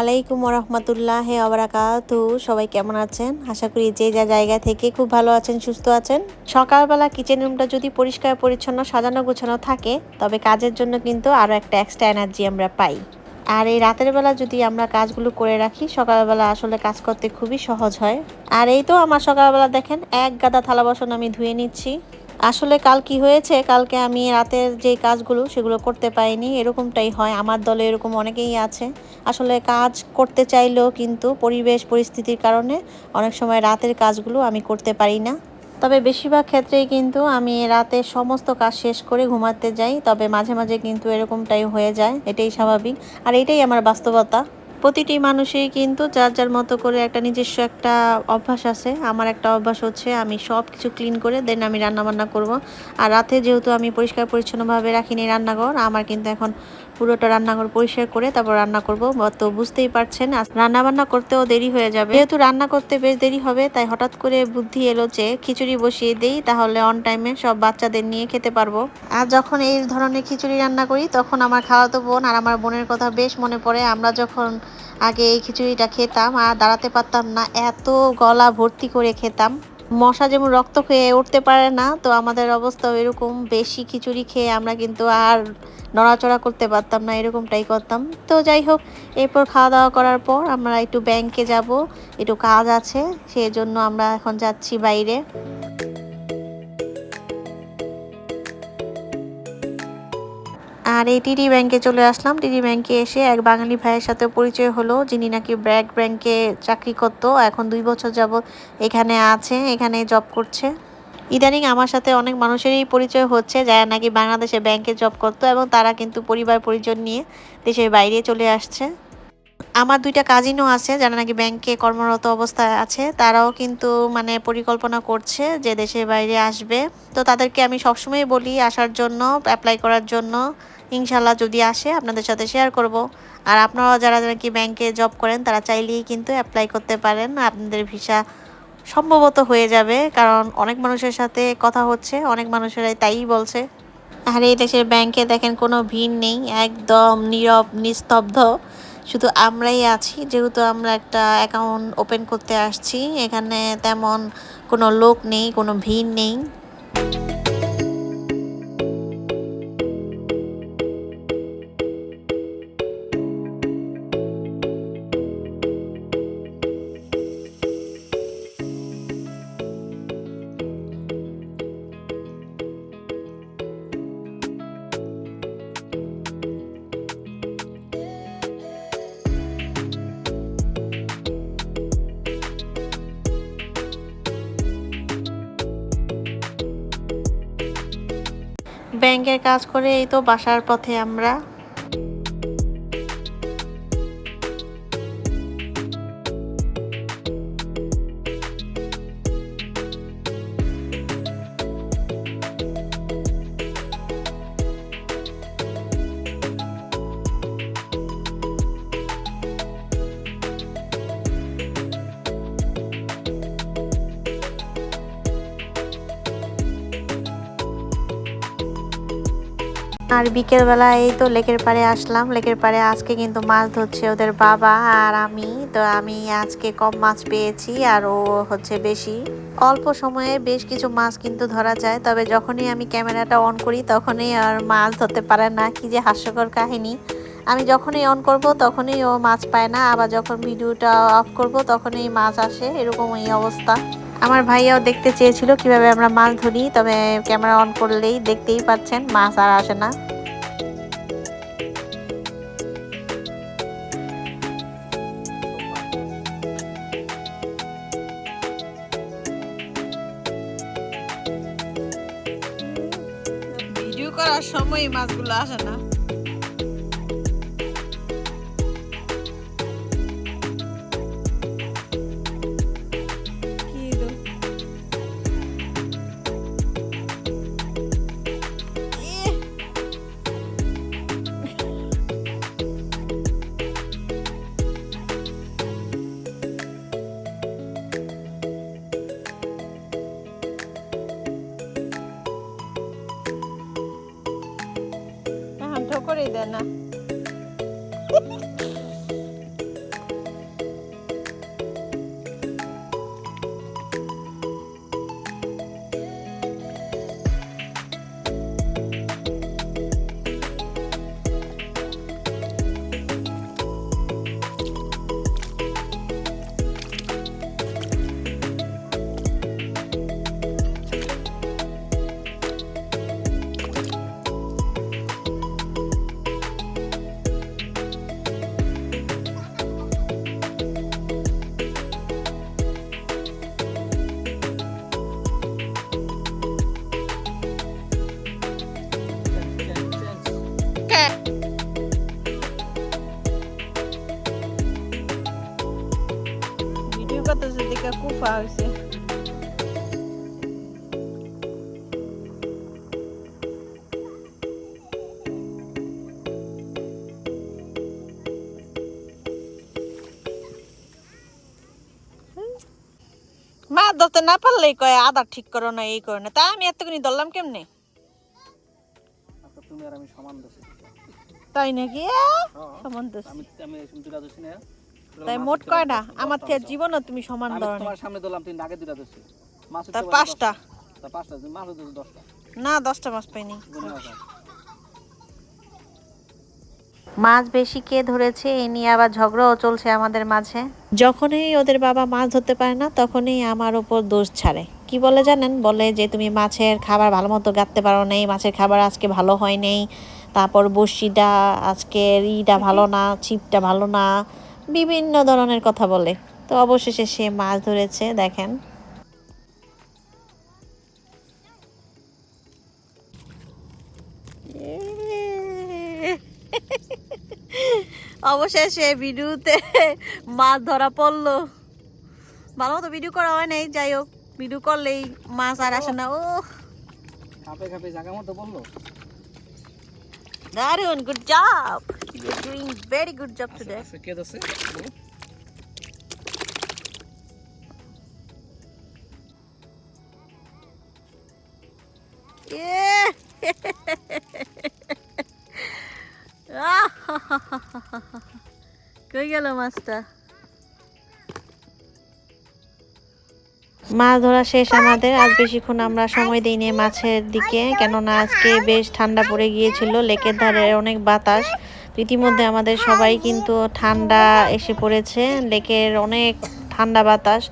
আলাইকুম রহমতুল্লাহ আবরাকাতু সবাই কেমন আছেন? আশা করি যে যা জায়গা থেকে খুব ভালো আছেন, সুস্থ আছেন। সকালবেলা কিচেন রুমটা যদি পরিষ্কার, পরিচ্ছন্ন, সাজানো, গোছানো থাকে, তবে কাজের জন্য কিন্তু আরও একটা এক্সট্রা এনার্জি আমরা পাই। আর এই রাতের বেলা যদি আমরা কাজগুলো করে রাখি, সকালবেলা আসলে কাজ করতে খুবই সহজ হয়। আর এই তো আমার সকালবেলা দেখেন, এক গাদা থালা বাসন আমি ধুয়ে নিচ্ছি। আসলে কাল কি হয়েছে? কালকে আমি রাতের যে কাজগুলো সেগুলো করতে পারিনি। এরকমটাই হয়। আমার দলে এরকম অনেকেই আছে। আসলে কাজ করতে চাইলেও কিন্তু পরিবেশ, পরিস্থিতির কারণে অনেক সময় রাতের কাজগুলো আমি করতে পারি না। তবে বেশিরভাগ ক্ষেত্রেই কিন্তু আমি রাতে সমস্ত কাজ শেষ করে ঘুমাতে যাই। তবে মাঝে মাঝে কিন্তু এরকমটাই হয়ে যায়। এটাই স্বাভাবিক। আর এটাই আমার বাস্তবতা। প্রতিটি মানুষই কিন্তু যার যার মতো করে একটা নিজস্ব একটা অভ্যাস আছে। আমার একটা অভ্যাস হচ্ছে আমি সব কিছু ক্লিন করে দেন আমি রান্নাবান্না করব। আর রাতে যেহেতু আমি পরিষ্কার পরিচ্ছন্নভাবে রাখিনি রান্নাঘর, আমার কিন্তু এখন পুরোটা রান্নাঘর পরিষ্কার করে তারপর রান্না করব। তো বুঝতেই পারছেন রান্না বান্না করতেও দেরি হয়ে যাবে। যেহেতু রান্না করতে বেশ দেরি হবে, তাই হঠাৎ করে বুদ্ধি এলো যে খিচুড়ি বসিয়ে দেই, তাহলে অন টাইমে সব বাচ্চাদের নিয়ে খেতে পারব। আর যখন এই ধরনের খিচুড়ি রান্না করি, তখন আমার খাওয়াতো বোন আর আমার বোনের কথা বেশ মনে পড়ে। আমরা যখন আগে এই খিচুড়িটা খেতাম, আর দাঁড়াতে পারতাম না, এত গলা ভর্তি করে খেতাম। মশা যেমন রক্ত খেয়ে উঠতে পারে না, তো আমাদের অবস্থা এরকম। বেশি খিচুড়ি খেয়ে আমরা কিন্তু আর নড়াচড়া করতে পারতাম না, এরকমটাই করতাম। তো যাই হোক, এরপর খাওয়া দাওয়া করার পর আমরা একটু ব্যাংকে যাব, একটু কাজ আছে সেই জন্য আমরা এখন যাচ্ছি বাইরে। আর এই টিডি ব্যাংকে চলে আসলাম। টিডি ব্যাংকে এসে এক বাঙালি ভাইয়ের সাথে পরিচয় হলো, যিনি নাকি ব্র্যাক ব্যাংকে চাকরি করতো, এখন দুই বছর যাব এখানে আছে, এখানে জব করছে। ইদানিং আমার সাথে অনেক মানুষেরই পরিচয় হচ্ছে, যারা নাকি বাংলাদেশে ব্যাংকে জব করতো এবং তারা কিন্তু পরিবার পরিজন নিয়ে দেশের বাইরে চলে আসছে। আমার দুইটা কাজিনও আছে, যারা নাকি ব্যাংকে কর্মরত অবস্থায় আছে, তারাও কিন্তু মানে পরিকল্পনা করছে যে দেশের বাইরে আসবে। তো তাদেরকে আমি সবসময় বলি, আসার জন্য অ্যাপ্লাই করার জন্য। ইনশাল্লাহ যদি আসে, আপনাদের সাথে শেয়ার করব। আর আপনারা যারা নাকি ব্যাংকে জব করেন, তারা চাইলেই কিন্তু অ্যাপ্লাই করতে পারেন। আপনাদের ভিসা সম্ভবত হয়ে যাবে, কারণ অনেক মানুষের সাথে কথা হচ্ছে, অনেক মানুষেরাই তাই বলছে। আর এই দেশের ব্যাংকে দেখেন কোনো ভিড় নেই, একদম নীরব, নিস্তব্ধ। শুধু আমরাই আছি, যেহেতু আমরা একটা অ্যাকাউন্ট ওপেন করতে আসছি, এখানে তেমন কোনো লোক নেই, কোনো ভিড় নেই। ব্যাংকের কাজ করে এই তো বাসার পথে আমরা। আর বিকেলবেলা এই তো লেকের পাড়ে আসলাম। লেকের পাড়ে আজকে কিন্তু মাছ ধরছে ওদের বাবা আর আমি। তো আমি আজকে কম মাছ পেয়েছি আর ও হচ্ছে বেশি। অল্প সময়ে বেশ কিছু মাছ কিন্তু ধরা যায়, তবে যখনই আমি ক্যামেরাটা অন করি তখনই আর মাছ ধরতে পারে না। কি যে হাস্যকর কাহিনী। আমি যখনই অন করব তখনই ও মাছ পায় না, আবার যখন ভিডিওটা অফ করব তখনই মাছ আসে এরকম এই অবস্থা। আমার ভাইয়াও দেখতে চেয়েছিল কীভাবে আমরা মাছ ধরি, তবে ক্যামেরা অন করলেই দেখতেই পাচ্ছেন মাছ আর আসে না। ভিডিও করার সময় মাছগুলো আসে না। ঠোকরই দেয় না। দফা হয়েছে মা ধরতে না পারলেই কয় আদা ঠিক করো না এই করো না। তা আমি এতখানি ধরলাম কেমনে? তুমি আর আমি সমান দোষী। তাই নাকি? হ্যাঁ। সমান। আমি আমি দুটা দোষী না? তাই মোট কয়টা? আমার থেকে। জীবনও তুমি সমান আমি ধরনের তোমার সামনে দিলাম তুমি আগে দুটা দোষী মাছ তার পাঁচটা? দশটা। তা পাঁচটা মাছ হচ্ছে দশটা। না দশটা মাছ পাইনি। মাছ বেশি কে ধরেছে এ নিয়ে আবার ঝগড়াও চলছে আমাদের মাঝে। যখনই ওদের বাবা মাছ ধরতে পারে না তখনই আমার ওপর দোষ ছাড়ে। কি বলে জানেন? বলে যে তুমি মাছের খাবার ভালো মতো গাঁততে পারো নেই মাছের খাবার আজকে ভালো হয় নেই। তারপর বড়শিটা আজকে ইটা ভালো না ছিপটা ভালো না। বিভিন্ন ধরনের কথা বলে। তো অবশেষে সে মাছ ধরেছে, দেখেন। অবশেষে ভিডিওতে মাছ ধরা পড়ল। ভালো মতো ভিডিও করা হয় নাই, যাই হোক, ভিডিও করলেই মাছ আর আসে না। ও খাপে খাপে জায়গা মতো বলল দারুন good job you are doing very good job today আচ্ছা কে দোষে বলো। কই গেল মাছটা মাছ ধরা শেষ আমাদের। আজ বেশিক্ষণ আমরা সময় দিইনি মাছের দিকে, কেননা আজকে বেশ ঠান্ডা পড়ে গিয়েছিল, লেকের ধারে অনেক বাতাস। ইতিমধ্যে আমাদের সবাই কিন্তু ঠান্ডা এসে পড়েছে, লেকের অনেক ঠান্ডা বাতাস,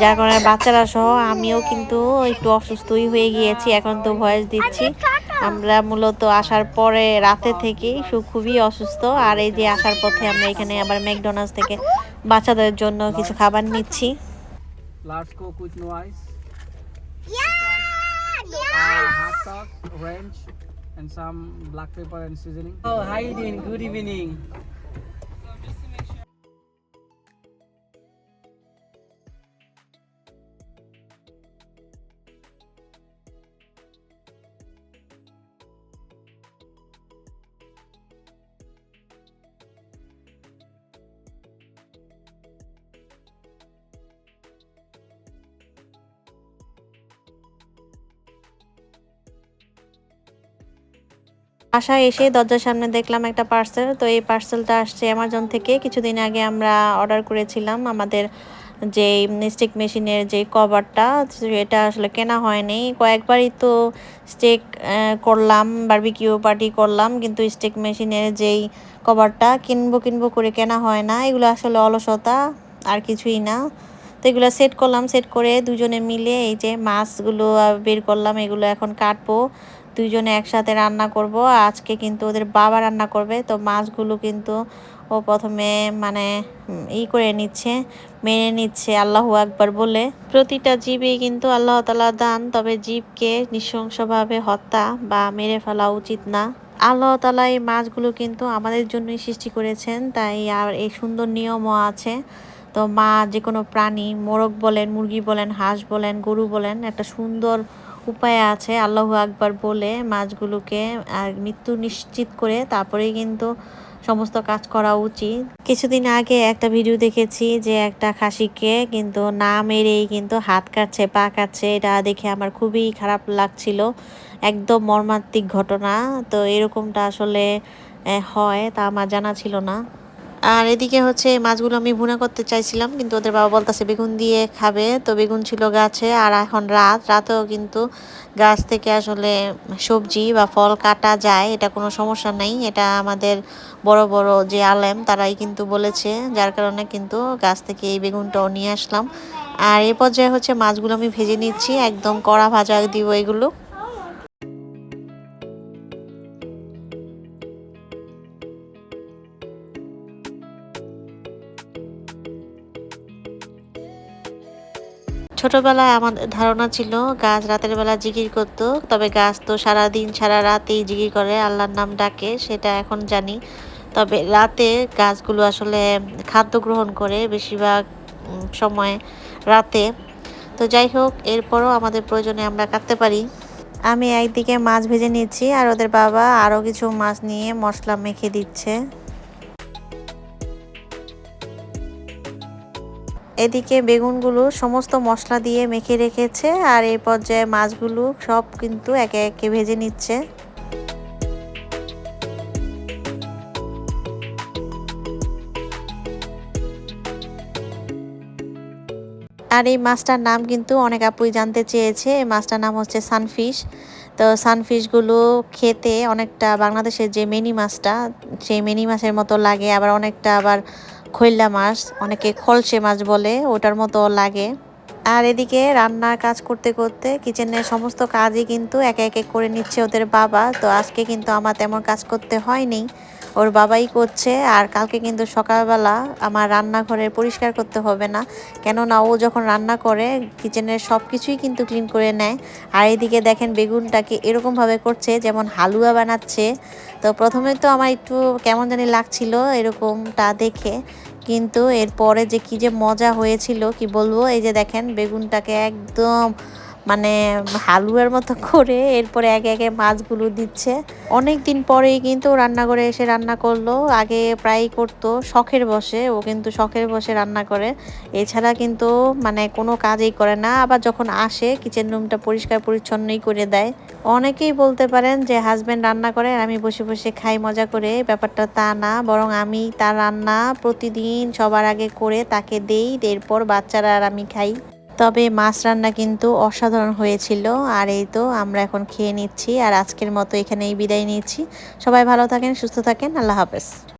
যার কারণে বাচ্চারা সহ আমিও কিন্তু একটু অসুস্থই হয়ে গিয়েছি, এখন তো ভয়েস দিচ্ছি। আমরা মূলত আসার পরে রাতে থেকেই খুবই অসুস্থ, আর এই যে আসার পথে আমরা এখানে আবার ম্যাকডোনাল্ডস থেকে বাচ্চাদের জন্য কিছু খাবার নিচ্ছি। Let's cook with no ice. Yeah! Uh, hot sauce, ranch, and some black pepper and seasoning. Oh, hi, Dean. Good evening. বাসায় এসে দরজার সামনে দেখলাম একটা পার্সেল তো এই পার্সেলটা আসছে অ্যামাজন থেকে। কিছুদিন আগে আমরা অর্ডার করেছিলাম আমাদের যে স্টিক মেশিনের যে কভারটা এটা আসলে কেনা হয়নি। কয়েকবারই তো স্টেক করলাম বারবিকিউ পার্টি করলাম, কিন্তু স্টিক মেশিনের যেই কভারটা কিনবো কিনবো করে কেনা হয় না। এগুলো আসলে অলসতা, আর কিছুই না। তো এগুলো সেট করলাম সেট করে দুজনে মিলে এই যে মাছগুলো বের করলাম, এগুলো এখন কাটবো। দুজনে একসাথে রান্না করব। আজকে কিন্তু ওদের বাবা রান্না করবে, তো মাছগুলো কিন্তু ও প্রথমে মানে ই করে নিচ্ছে, মেনে নিচ্ছে, আল্লাহু আকবার বলে। প্রতিটা জীবই কিন্তু আল্লাহ তালা দান, তবে জীবকে নৃশংসভাবে হত্যা বা মেরে ফেলা উচিত না। আল্লাহ তালা এই মাছগুলো কিন্তু আমাদের জন্যই সৃষ্টি করেছেন, তাই আর এই সুন্দর নিয়মও আছে। তো মা যে কোনো প্রাণী, মোরগ বলেন, মুরগি বলেন, হাঁস বলেন, গরু বলেন, একটা সুন্দর উপায় আছে। আল্লাহু আকবার বলে মাছগুলোকে মৃত্যু নিশ্চিত করে তারপরেই কিন্তু সমস্ত কাজ করা উচিত। কিছুদিন আগে একটা ভিডিও দেখেছি যে একটা খাসিকে কিন্তু না মেরেই কিন্তু হাত কাটছে, পা কাটছে। এটা দেখে আমার খুবই খারাপ লাগছিল। একদম মর্মান্তিক ঘটনা। তো এরকমটা আসলে হয় তা আমার জানা ছিল না। আর এদিকে হচ্ছে মাছগুলো আমি ভুনা করতে চাইছিলাম, কিন্তু ওদের বাবা বলতেছে বেগুন দিয়ে খাবে। তো বেগুন ছিল গাছে, আর এখন রাত। রাতেও কিন্তু গাছ থেকে আসলে সবজি বা ফল কাটা যায়, এটা কোনো সমস্যা নাই। এটা আমাদের বড় বড় যে আলেম, তারাই কিন্তু বলেছে, যার কারণে কিন্তু গাছ থেকে এই বেগুনটাও নিয়ে আসলাম। আর এ পর্যায়ে হচ্ছে মাছগুলো আমি ভেজে নিচ্ছি, একদম কড়া ভাজা দিব এগুলো। ছোটবেলায় আমাদের ধারণা ছিল, গাছ রাতের বেলা জিকির করতো, তবে গাছ তো সারা দিন সারা রাতেই জিকির করে, আল্লাহর নাম ডাকে, সেটা এখন জানি। তবে রাতে গাছগুলো আসলে খাদ্য গ্রহণ করে বেশিরভাগ সময় রাতে। তো যাই হোক, এরপরও আমাদের প্রয়োজনে আমরা কাটতে পারি। আমি একদিকে মাছ ভেজে নিচ্ছি, আর ওদের বাবা আরও কিছু মাছ নিয়ে মশলা মেখে দিচ্ছে। এদিকে বেগুনগুলো সমস্ত মশলা দিয়ে মেখে রেখেছে আর এই পর্যায়ে মাছগুলো সব কিন্তু একে একে ভেজে নিচ্ছে। আর এই মাছটার নাম কিন্তু অনেক আপুই জানতে চেয়েছে। এই মাছটার নাম হচ্ছে সানফিশ। তো সানফিশগুলো খেতে অনেকটা বাংলাদেশের যে মিনি মাছটা, সেই মিনি মাছের মতো লাগে, আবার অনেকটা আবার খৈল্লা মাছ, অনেকে খলসে মাছ বলে, ওটার মতো লাগে। আর এদিকে রান্নার কাজ করতে করতে কিচেনের সমস্ত কাজই কিন্তু একে একে করে নিচ্ছে ওদের বাবা। তো আজকে কিন্তু আমার তেমন কাজ করতে হয়নি। ওর বাবাই করছে আর কালকে কিন্তু সকালবেলা আমার রান্নাঘরে পরিষ্কার করতে হবে না। কেননা ও যখন রান্না করে কিচেনের সব কিছুই কিন্তু ক্লিন করে নেয়। আর এদিকে দেখেন বেগুনটাকে এরকমভাবে করছে, যেমন হালুয়া বানাচ্ছে। তো প্রথমে তো আমার একটু কেমন জানি লাগছিল এরকমটা দেখে। কিন্তু এরপরে যে কি যে মজা হয়েছিল, কি বলব? এই যে দেখেন বেগুনটাকে একদম মানে হালুয়ার মতো করে এরপরে একে একে মাছগুলো দিচ্ছে। অনেক দিন পরেই কিন্তু রান্নাঘরে এসে রান্না করল। আগে প্রায়ই করতো, শখের বসে, ও কিন্তু শখের বসে রান্না করে। এছাড়া কিন্তু মানে কোনো কাজই করে না। আবার যখন আসে কিচেন রুমটা পরিষ্কার পরিচ্ছন্নই করে দেয়। অনেকেই বলতে পারেন যে হাজব্যান্ড রান্না করে, আমি বসে বসে খাই, মজা করে। ব্যাপারটা তা না। বরং আমি তার রান্না প্রতিদিন সবার আগে করে, তাকে দেই। এরপর বাচ্চারা আর আমি খাই। তবে মাছ রান্না কিন্তু অসাধারণ হয়েছিল। আর এই তো আমরা এখন খেয়ে নিচ্ছি। আর আজকের মতো এখানেই বিদায় নিচ্ছি। সবাই ভালো থাকেন, সুস্থ থাকেন। আল্লাহ হাফেজ।